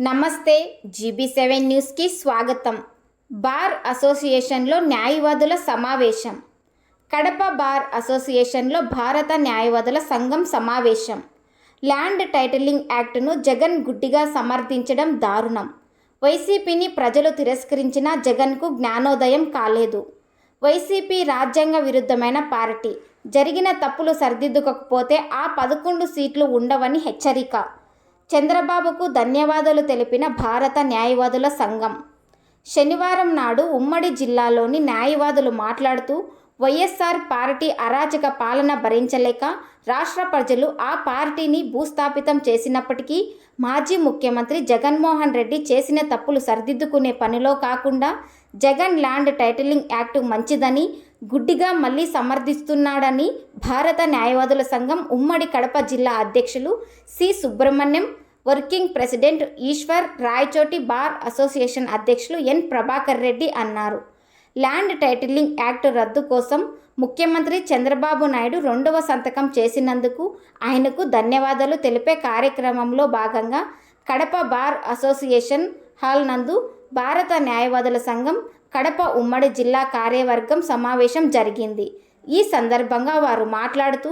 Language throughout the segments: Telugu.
నమస్తే జీబీ సెవెన్ న్యూస్కి స్వాగతం. బార్ అసోసియేషన్లో న్యాయవాదుల సమావేశం. కడప బార్ అసోసియేషన్లో భారత న్యాయవాదుల సంఘం సమావేశం. ల్యాండ్ టైటిలింగ్ యాక్టును జగన్ గుడ్డిగా సమర్థించడం దారుణం. వైసీపీని ప్రజలు తిరస్కరించిన జగన్కు జ్ఞానోదయం కాలేదు. వైసీపీ రాజ్యాంగ విరుద్ధమైన పార్టీ. జరిగిన తప్పులు సరిదిద్దుకోకపోతే ఆ పదకొండు సీట్లు ఉండవని హెచ్చరిక. చంద్రబాబుకు ధన్యవాదాలు తెలిపిన భారత న్యాయవాదుల సంఘం. శనివారం నాడు ఉమ్మడి జిల్లాలోని న్యాయవాదులు మాట్లాడుతూ వైఎస్ఆర్ పార్టీ అరాచక పాలన భరించలేక రాష్ట్ర ప్రజలు ఆ పార్టీని భూస్థాపితం చేసినప్పటికీ మాజీ ముఖ్యమంత్రి జగన్మోహన్ రెడ్డి చేసిన తప్పులు సరిదిద్దుకునే పనిలో కాకుండా జగన్ ల్యాండ్ టైటిలింగ్ యాక్ట్ మంచిదని గుడ్డిగా మళ్ళీ సమర్థిస్తున్నాడని భారత న్యాయవాదుల సంఘం ఉమ్మడి కడప జిల్లా అధ్యక్షులు C. Subrahmanyam working president Eshwar Rayachoti bar association అధ్యక్షులు ఎన్. ప్రభాకర్ రెడ్డి అన్నారు. ల్యాండ్ టైటిలింగ్ యాక్ట్ రద్దు కోసం ముఖ్యమంత్రి చంద్రబాబు నాయుడు రెండవ సంతకం చేసినందుకు ఆయనకు ధన్యవాదాలు తెలిపే కార్యక్రమంలో భాగంగా కడప బార్ అసోసియేషన్ హాల్ నందు భారత న్యాయవాదుల సంఘం కడప ఉమ్మడి జిల్లా కార్యవర్గం సమావేశం జరిగింది. ఈ సందర్భంగా వారు మాట్లాడుతూ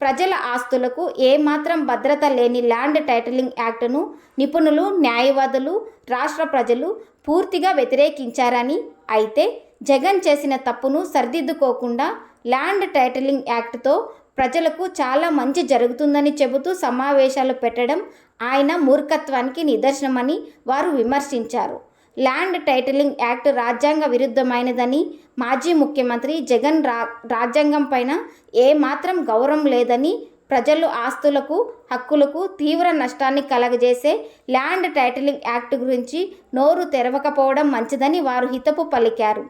ప్రజల ఆస్తులకు ఏమాత్రం భద్రత లేని ల్యాండ్ టైటిలింగ్ యాక్టును నిపుణులు న్యాయవాదులు రాష్ట్ర ప్రజలు పూర్తిగా వ్యతిరేకించారని అయితే జగన్ చేసిన తప్పును సరిదిద్దుకోకుండా ల్యాండ్ టైటిలింగ్ యాక్ట్తో ప్రజలకు చాలా మంచి జరుగుతుందని చెబుతూ సమావేశాలు పెట్టడం ఆయన మూర్ఖత్వానికి నిదర్శనమని వారు విమర్శించారు. ల్యాండ్ టైటిలింగ్ యాక్ట్ రాజ్యాంగ విరుద్ధమైనదని మాజీ ముఖ్యమంత్రి జగన్ రా రాజ్యాంగం పైన ఏమాత్రం గౌరవం లేదని ప్రజలు ఆస్తులకు హక్కులకు తీవ్ర నష్టాన్ని కలగజేసే ల్యాండ్ టైటిలింగ్ యాక్ట్ గురించి నోరు తెరవకపోవడం మంచిదని వారు హితపు పలికారు.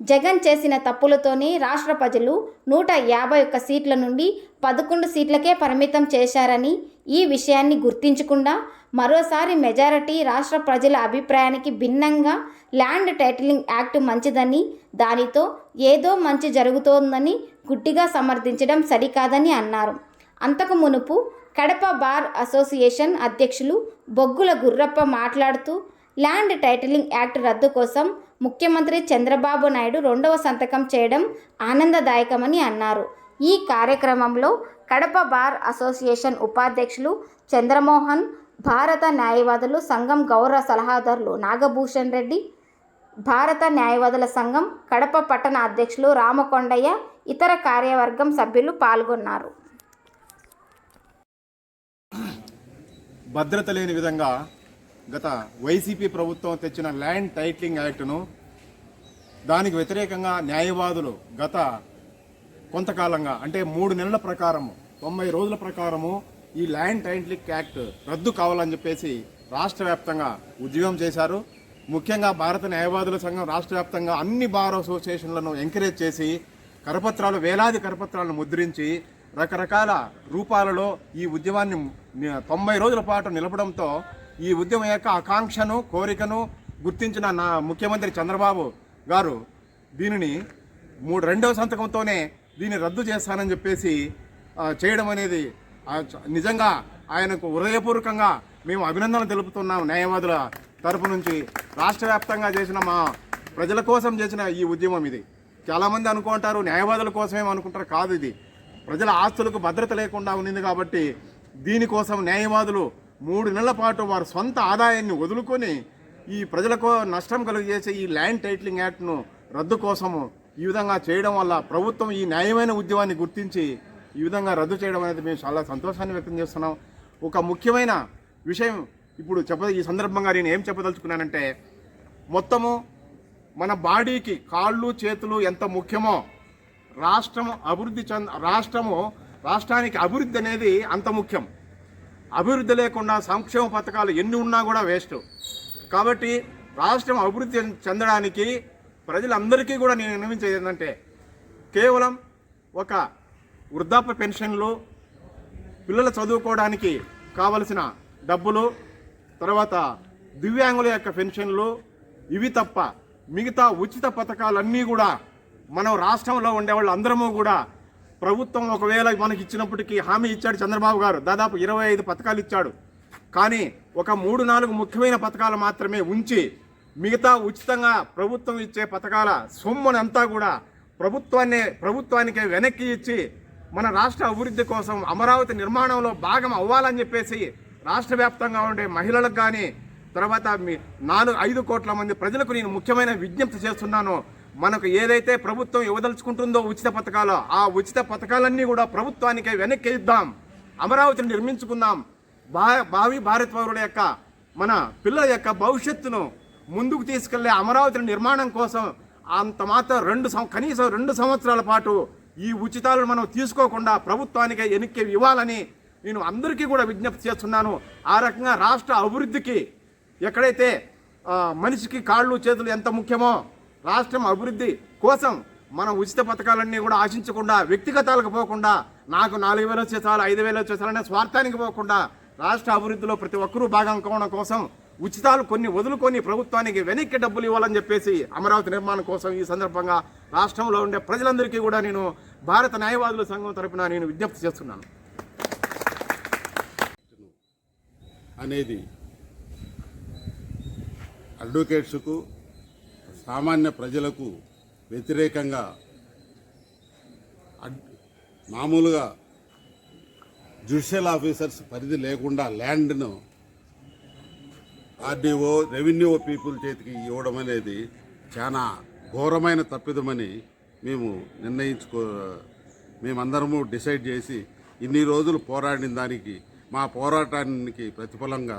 జగన్ చేసిన తప్పులతోనే రాష్ట్ర ప్రజలు నూట యాభై ఒక్క సీట్ల నుండి పదకొండు సీట్లకే పరిమితం చేశారని ఈ విషయాన్ని గుర్తించకుండా మరోసారి మెజారిటీ రాష్ట్ర ప్రజల అభిప్రాయానికి భిన్నంగా ల్యాండ్ టైటిలింగ్ యాక్ట్ మంచిదని దానితో ఏదో మంచి జరుగుతోందని గుడ్డిగా సమర్థించడం సరికాదని అన్నారు. అంతకు మునుపు కడప బార్ అసోసియేషన్ అధ్యక్షులు బొగ్గుల గుర్రప్ప మాట్లాడుతూ ల్యాండ్ టైటిలింగ్ యాక్ట్ రద్దు కోసం ముఖ్యమంత్రి చంద్రబాబు నాయుడు రెండవ సంతకం చేయడం ఆనందదాయకమని అన్నారు. ఈ కార్యక్రమంలో కడప బార్ అసోసియేషన్ ఉపాధ్యక్షులు చంద్రమోహన్ భారత న్యాయవాదులు సంఘం గౌరవ సలహాదారులు నాగభూషణ్ రెడ్డి భారత న్యాయవాదుల సంఘం కడప పట్టణ అధ్యక్షులు రామకొండయ్య ఇతర కార్యవర్గం సభ్యులు పాల్గొన్నారు. భద్రత లేని విధంగా గత వైసీపీ ప్రభుత్వం తెచ్చిన ల్యాండ్ టైట్లింగ్ యాక్టును దానికి వ్యతిరేకంగా న్యాయవాదులు గత కొంతకాలంగా అంటే మూడు నెలల ప్రకారము తొంభై రోజుల ప్రకారము ఈ ల్యాండ్ టైటిలింగ్ యాక్ట్ రద్దు కావాలని చెప్పేసి రాష్ట్ర వ్యాప్తంగా ఉద్యమం చేశారు. ముఖ్యంగా భారత న్యాయవాదుల సంఘం రాష్ట్ర వ్యాప్తంగా అన్ని బార్ అసోసియేషన్లను ఎంకరేజ్ చేసి కరపత్రాలు వేలాది కరపత్రాలను ముద్రించి రకరకాల రూపాలలో ఈ ఉద్యమాన్ని తొంభై రోజుల పాటు నిలపడంతో ఈ ఉద్యమం యొక్క ఆకాంక్షను కోరికను గుర్తించిన నా ముఖ్యమంత్రి చంద్రబాబు గారు దీనిని మూడు రెండవ సంతకంతోనే దీన్ని రద్దు చేస్తానని చెప్పేసి చేయడం అనేది నిజంగా ఆయనకు హృదయపూర్వకంగా మేము అభినందనలు తెలుపుతున్నాం న్యాయవాదుల తరపు నుంచి. రాష్ట్ర వ్యాప్తంగా చేసిన మా ప్రజల కోసం చేసిన ఈ ఉద్యమం ఇది. చాలామంది అనుకుంటారు న్యాయవాదుల కోసమే అనుకుంటారు కాదు ఇది. ప్రజల ఆస్తులకు భద్రత లేకుండా ఉన్నింది కాబట్టి దీనికోసం న్యాయవాదులు మూడు నెలల పాటు వారి సొంత ఆదాయాన్ని వదులుకొని ఈ ప్రజలకు నష్టం కలుగజేసే ఈ ల్యాండ్ టైటిలింగ్ యాక్ట్ను రద్దు కోసము ఈ విధంగా చేయడం వల్ల ప్రభుత్వం ఈ న్యాయమైన ఉద్యమాన్ని గుర్తించి ఈ విధంగా రద్దు చేయడం అనేది మేము చాలా సంతోషాన్ని వ్యక్తం చేస్తున్నాం. ఒక ముఖ్యమైన విషయం ఇప్పుడు చెప్ప ఈ సందర్భంగా నేను ఏం చెప్పదలుచుకున్నానంటే మొత్తము మన బాడీకి కాళ్ళు చేతులు ఎంత ముఖ్యమో రాష్ట్రం అభివృద్ధి చెంద రాష్ట్రము రాష్ట్రానికి అభివృద్ధి అనేది అంత ముఖ్యం. అభివృద్ధి లేకుండా సంక్షేమ పథకాలు ఎన్ని ఉన్నా కూడా వేస్ట్. కాబట్టి రాష్ట్రం అభివృద్ధి చెందడానికి ప్రజలందరికీ కూడా నేను విన్నవించేది ఏంటంటే కేవలం ఒక వృద్ధాప్య పెన్షన్లు పిల్లలు చదువుకోవడానికి కావలసిన డబ్బులు తర్వాత దివ్యాంగుల యొక్క పెన్షన్లు ఇవి తప్ప మిగతా ఉచిత పథకాలన్నీ కూడా మనం రాష్ట్రంలో ఉండే వాళ్ళు అందరము కూడా ప్రభుత్వం ఒకవేళ మనకి ఇచ్చినప్పటికీ హామీ ఇచ్చాడు చంద్రబాబు గారు. దాదాపు ఇరవై ఐదు పథకాలు ఇచ్చాడు. కానీ ఒక మూడు నాలుగు ముఖ్యమైన పథకాలు మాత్రమే ఉంచి మిగతా ఉచితంగా ప్రభుత్వం ఇచ్చే పథకాల సొమ్మునంతా కూడా ప్రభుత్వాన్ని ప్రభుత్వానికి వెనక్కి ఇచ్చి మన రాష్ట్ర అభివృద్ధి కోసం అమరావతి నిర్మాణంలో భాగం అవ్వాలని చెప్పేసి రాష్ట్ర వ్యాప్తంగా ఉండే మహిళలకు కానీ తర్వాత మీ నాలుగు ఐదు కోట్ల మంది ప్రజలకు నేను ముఖ్యమైన విజ్ఞప్తి చేస్తున్నాను. మనకు ఏదైతే ప్రభుత్వం ఇవ్వదలుచుకుంటుందో ఉచిత పథకాలు ఆ ఉచిత పథకాలన్నీ కూడా ప్రభుత్వానికే వెనక్కి ఇద్దాం అమరావతిని నిర్మించుకుందాం. భా భావి భారత్ పౌరుల యొక్క మన పిల్లల యొక్క భవిష్యత్తును ముందుకు తీసుకెళ్ళే అమరావతి నిర్మాణం కోసం అంత మాత్రం రెండు కనీసం రెండు సంవత్సరాల పాటు ఈ ఉచితాలను మనం తీసుకోకుండా ప్రభుత్వానికి వెనక్కి ఇవ్వాలని నేను అందరికీ కూడా విజ్ఞప్తి చేస్తున్నాను. ఆ రకంగా రాష్ట్ర అభివృద్ధికి ఎక్కడైతే మనిషికి కాళ్ళు చేతులు ఎంత ముఖ్యమో రాష్ట్రం అభివృద్ధి కోసం మనం ఉచిత పథకాలన్నీ కూడా ఆశించకుండా వ్యక్తిగతాలకు పోకుండా నాకు నాలుగు వేలు వచ్చే ఐదు వేలు వచ్చేసాలనే స్వార్థానికి పోకుండా రాష్ట్ర అభివృద్ధిలో ప్రతి ఒక్కరూ భాగం కావడం కోసం ఉచితాలు కొన్ని వదులుకొని ప్రభుత్వానికి వెనక్కి డబ్బులు ఇవ్వాలని చెప్పేసి అమరావతి నిర్మాణం కోసం ఈ సందర్భంగా రాష్ట్రంలో ఉండే ప్రజలందరికీ కూడా నేను భారత న్యాయవాదుల సంఘం తరపున నేను విజ్ఞప్తి చేస్తున్నాను. అనేది అడ్వకేట్స్కు సామాన్య ప్రజలకు వ్యతిరేకంగా అడ్- మామూలుగా జ్యుడిషియల్ ఆఫీసర్స్ పరిధి లేకుండా ల్యాండ్ను ఆర్డీఓ రెవెన్యూ పీపుల్ చేతికి ఇవ్వడం అనేది చాలా ఘోరమైన తప్పిదమని మేము నిర్ణయించుకో మేమందరము డిసైడ్ చేసి ఇన్ని రోజులు పోరాడిన దానికి మా పోరాటానికి ప్రతిఫలంగా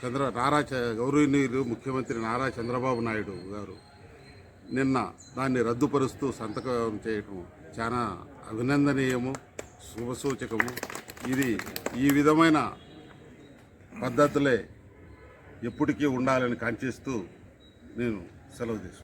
చంద్ర నారా గౌరవనీయులు ముఖ్యమంత్రి నారా చంద్రబాబు నాయుడు గారు నిన్న దాన్ని రద్దుపరుస్తూ సంతకం చేయటం చాలా అభినందనీయము శుభసూచకము. ఇది ఈ విధమైన పద్ధతులే ఎప్పటికీ ఉండాలని కాంక్షిస్తూ నేను సెలవు తీసుకుంటాను